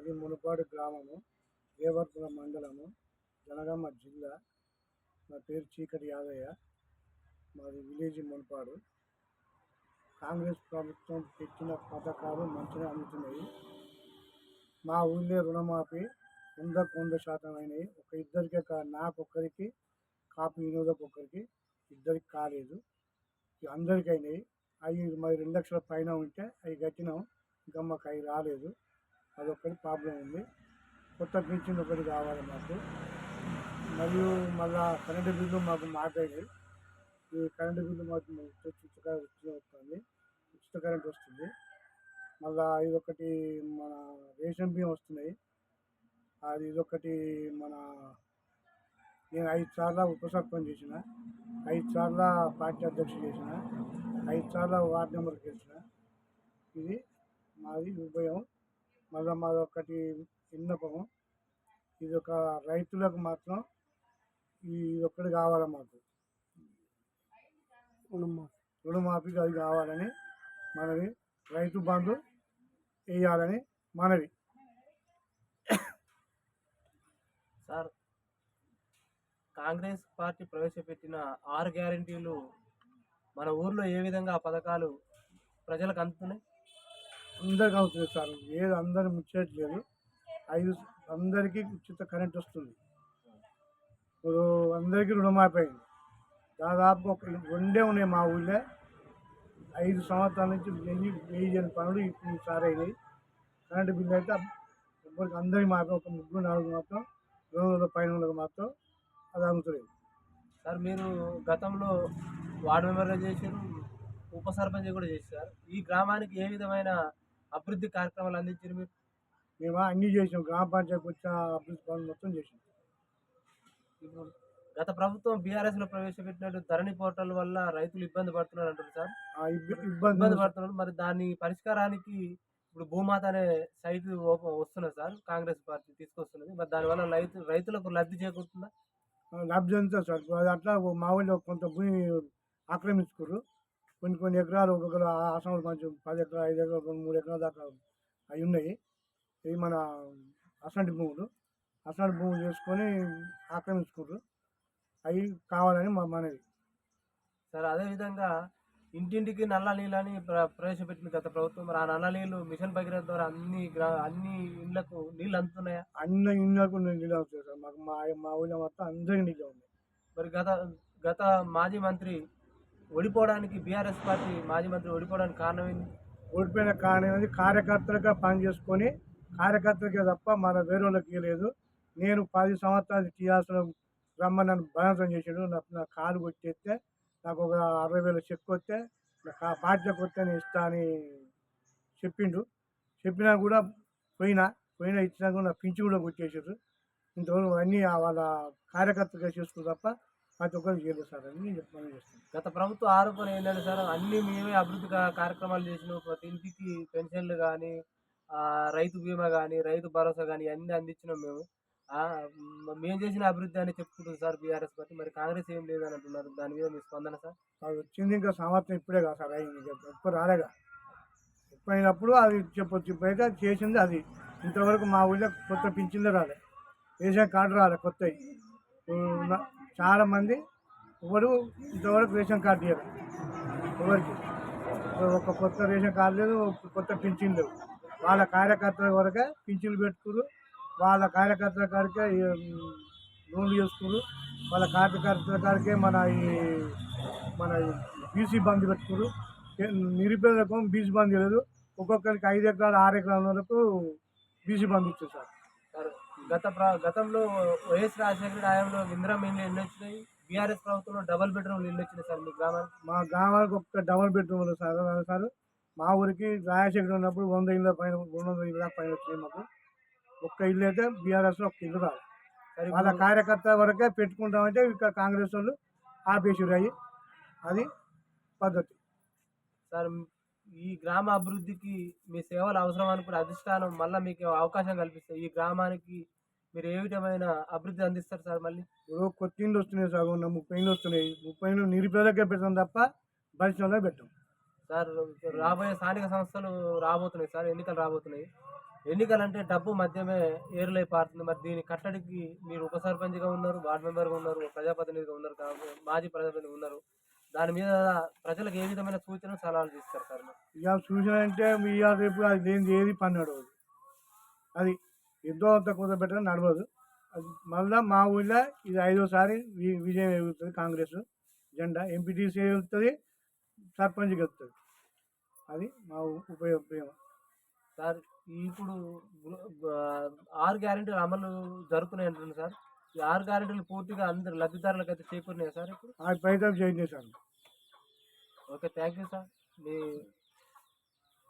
అది మునుపాడు గ్రామము దేవర్పుల మండలము జనగామ జిల్లా. నా పేరు చీకటి యాదయ్య. మాది విలేజ్ మునుపాడు. కాంగ్రెస్ ప్రభుత్వం పెట్టిన పథకాలు మంచిగా అందుతున్నాయి. మా ఊళ్ళో రుణమాఫీ వందకు వంద శాతం అయినాయి. ఒక ఇద్దరికి కా- నాకొక్కరికి కాపు వినోదకు ఒక్కరికి ఇద్దరికి కాలేదు. ఇక అయినాయి. అవి మరి రెండు లక్షల పైన ఉంటే అవి కట్టినాం. ఇంకా మాకు అవి రాలేదు. అదొక్కటి ప్రాబ్లం ఉంది. కొత్త పింఛన్ ఒకటి కావాలి మాకు. మరియు మళ్ళా కరెంటు బిల్లు మాకు మాట్లాడి ఈ కరెంటు బిల్లు మాకు ఉచిత ఉచిత వస్తుంది. ఉచిత కరెంట్ వస్తుంది. మళ్ళా ఇదొకటి మన రేషన్ బియ్యం వస్తున్నాయి. అది ఇదొకటి మన నేను ఐదు సార్లు ఉప చేసిన. ఐదు సార్లు పార్టీ అధ్యక్షుడు చేసిన. ఐదు సార్లు వార్డు నెంబర్ గెలిచిన ఇది మాది ఉభయం మళ్ళీ మాది ఒకటి విన్నపము. ఇది ఒక రైతులకు మాత్రం ఈ ఒక్కటి కావాలి మాకు? రుణమాఫీ అది కావాలని మనవి రైతు బంధు వేయాలని మనవి. సార్ కాంగ్రెస్ పార్టీ ప్రవేశపెట్టిన ఆరు గ్యారంటీలు మన ఊర్లో ఏ విధంగా ఆ పథకాలు ప్రజలకు అందుతున్నాయి? అందరికి అవుతుంది సార్. ఏది అందరు ముచ్చట్లేదు ఐదు అందరికీ ఉచిత కరెంట్ వస్తుంది. ఇప్పుడు అందరికీ రుణమాఫీ దాదాపు ఒక రెండే ఉన్నాయి మా ఊళ్ళో. ఐదు సంవత్సరాల నుంచి వెయ్యి వెయ్యి పనులు ఇప్పుడు సార్ అయినాయి. కరెంటు బిల్లు అయితే ఎవరికి అందరికి మాత్రం ఒక ముగ్గురు నాలుగు మాత్రం రెండు వందల పైన మాత్రం అది అందుతుంది సార్ మీరు గతంలో వార్డు మెంబర్గా చేశారు ఉప సర్పంచ్ కూడా చేశారు. ఈ గ్రామానికి ఏ విధమైన అభివృద్ధి కార్యక్రమాలు అందించారు మీరు? మేము అన్నీ చేసాం గ్రామ పంచాయతీ వచ్చిన అభివృద్ధి పనులు మొత్తం చేసాం ఇప్పుడు గత ప్రభుత్వం బీఆర్ఎస్లో ప్రవేశపెట్టినట్టు ధరణి పోర్టల్ వల్ల రైతులు ఇబ్బంది పడుతున్నారు అంటారు సార్. ఇబ్బంది ఇబ్బంది పడుతున్నారు. మరి దాని పరిష్కారానికి ఇప్పుడు భూమాత అనే సైట్ వస్తున్నది సార్. కాంగ్రెస్ పార్టీ తీసుకొస్తున్నది. మరి దానివల్ల రైతు రైతులకు లబ్ధి చేకూరుతుందా? లబ్ధి అంతా సార్. అది అట్లా మా ఊళ్ళో కొంత భూమి ఆక్రమించుకుర్రు. కొన్ని కొన్ని ఎకరాలు ఒక్కొక్కరు ఆశ్రమాలు కొంచెం పది ఎకరాలు ఐదు ఎకరాలు రెండు మూడు ఎకరాల దాకా అవి ఉన్నాయి. ఇవి మన అసంటి భూములు. అసంటి భూములు చేసుకొని ఆక్రమించుకుర్రు అవి కావాలని మా మనవి. సార్ అదేవిధంగా ఇంటింటికి నల్ల నీళ్ళని ప్ర ప్రవేశపెట్టింది గత ప్రభుత్వం. మరి ఆ నల్ల నీళ్ళు మిషన్ భగీరథ ద్వారా అన్ని గ్రా అన్ని ఇళ్ళకు నీళ్ళు అందుతున్నాయా? అన్ని ఇళ్ళకు నీళ్ళు అవుతాయి సార్. మాకు మా మా ఊళ్ళో మొత్తం అందరికీ నీళ్ళు ఉన్నాయి. మరి గత గత మాజీ మంత్రి ఓడిపోవడానికి బీఆర్ఎస్ పార్టీ మాజీ మంత్రి ఓడిపోవడానికి కారణం ఏంది? ఓడిపోయిన కారణం ఏంది? కార్యకర్తలుగా పని చేసుకొని కార్యకర్తలకే తప్ప మన వేరే వాళ్ళకి లేదు నేను పది సంవత్సరాలు టీఆర్ఎస్లో రమ్మని నన్ను బలవంతం చేసాడు. నా నా కాలు కొట్టేస్తే నాకు ఒక అరవై వేల చెక్ వస్తే నాకు కా- వస్తే నేను ఇస్తా అని చెప్పిండు. చెప్పినా కూడా పోయినా పోయినా ఇచ్చినా కూడా నా పింఛు కూడా కొట్టేసారు ఇంతవరకు అన్నీ వాళ్ళ కార్యకర్తగా చేసుకుని తప్ప ప్రతి ఒక్కరికి చేయలేదు సార్ అని నేను చెప్పమని చేస్తాను. గత ప్రభుత్వ ఆరోపణ ఏంటంటే సార్ అన్ని మేమే అభివృద్ధి కార్యక్రమాలు చేసినాం. ప్రతి ఇంటికి పెన్షన్లు కానీ రైతు బీమా కానీ రైతు భరోసా కానీ అన్ని అందించినాం మేము. మేము చేసిన అభివృద్ధి అని చెప్పుకుంటుంది సార్ బీఆర్ఎస్ పార్టీ. మరి కాంగ్రెస్ ఏం లేదని అంటున్నారు. దాని మీద మీ స్పందన సార్? అది వచ్చింది ఇంకా సంవత్సరం ఇప్పుడే కాదు సార్ అయింది. ఇంకా ఎప్పుడు రాలేగా. ఎప్పుడైనప్పుడు అది చెప్పొచ్చు. అది చేసింది అది. ఇంతవరకు మా ఊళ్ళో కొత్త పింఛన్లు రాలే. రేషన్ కార్డు రాలే కొత్తవి. చాలామంది చాలా మంది ఎవరు ఇంతవరకు రేషన్ కార్డు ఇవ్వరు ఎవరికి? ఒక కొత్త రేషన్ కార్డు లేదు కొత్త పింఛన్ లేవు. వాళ్ళ కార్యకర్తల వరకే పింఛన్లు పెట్టుకురు వాళ్ళ కార్యకర్తల కాడికే లోన్లు చేసుకురు వాళ్ళ కార్యకర్తల కాడికే మన ఈ మన బీసీ బంద్ పెట్టుకురు. నిరుపేదలకు బీసీ బంద్ లేదు. ఒక్కొక్కరికి ఐదు ఎకరాలు ఆరు ఎకరాల వరకు బీసీ బంద్ ఇచ్చారు సార్ గత ప్ర గతంలో వైఎస్ రాజశేఖర హయాంలో ఇందిరా ఇల్లు ఎన్ని వచ్చినాయి? బీఆర్ఎస్ ప్రభుత్వంలో డబల్ బెడ్రూమ్ ఇల్లు వచ్చినాయి సార్ మీ గ్రామానికి? మా గ్రామానికి ఒక డబల్ బెడ్రూమ్ సార్ సార్. మా ఊరికి రాజశేఖర్ ఉన్నప్పుడు వంద ఇళ్ళ పైన రెండు వందల ఇళ్ళ పైన వచ్చినాయి మాకు. ఒక్క ఇల్లు అయితే బీఆర్ఎస్లో ఒక్క ఇల్లు రాదు. సార్ వాళ్ళ కార్యకర్త వరకే పెట్టుకుంటామంటే ఇక్కడ కాంగ్రెస్ వాళ్ళు ఆపేసారు అయ్యి. అది పద్ధతి. సార్ ఈ గ్రామ అభివృద్ధికి మీ సేవలు అవసరం అనుకునే అధిష్టానం మళ్ళీ మీకు అవకాశం కల్పిస్తుంది ఈ గ్రామానికి మీరు ఏ విధమైన అభివృద్ధి అందిస్తారు సార్ మళ్ళీ? ఇప్పుడు కొత్త ఇండ్లు వస్తున్నాయి సార్ ఉన్న ముప్పై ఇండ్లు వస్తున్నాయి. ముప్పై ఇండ్లు నిరుపేదకే పెడతాం తప్ప బలిసిన పెట్టాం. సార్ రాబోయే స్థానిక సంస్థలు రాబోతున్నాయి సార్ ఎన్నికలు రాబోతున్నాయి. ఎన్నికలు అంటే డబ్బు మధ్యమే ఏరులై పారుతుంది. మరి దీని కట్టడికి మీరు ఉప సర్పంచ్గా ఉన్నారు వార్డు మెంబర్గా ఉన్నారు ప్రజాప్రతినిధిగా ఉన్నారు కాబట్టి మాజీ ప్రజాప్రతినిధి ఉన్నారు. దాని మీద ప్రజలకు ఏ విధమైన సూచనలు సలహాలు తీస్తారు సార్? ఇక చూసినంటే ఇవాళ రేపు అది ఏది పని నడవదు. అది ఎంతో అంత కూర్చోబెట్టడం నడవదు. అది మళ్ళా మా ఊళ్ళో ఇది ఐదోసారి విజయం ఎగురుతుంది కాంగ్రెస్ జెండా. ఎంపీటీసీ వెళ్తుంది సర్పంచ్ గెలుస్తుంది. అది మా ఉపయోగం. సార్ ఇప్పుడు ఆరు గ్యారెంటీలు అమలు జరుగుతున్నాయి సార్. ఈ ఆరు గ్యారెంటీలు పూర్తిగా అందరు లబ్ధిదారులకు అయితే చేకూరినాయి సార్ ఇప్పుడు? ప్రయత్నం చేయండి sir. Okay thank you sir. Me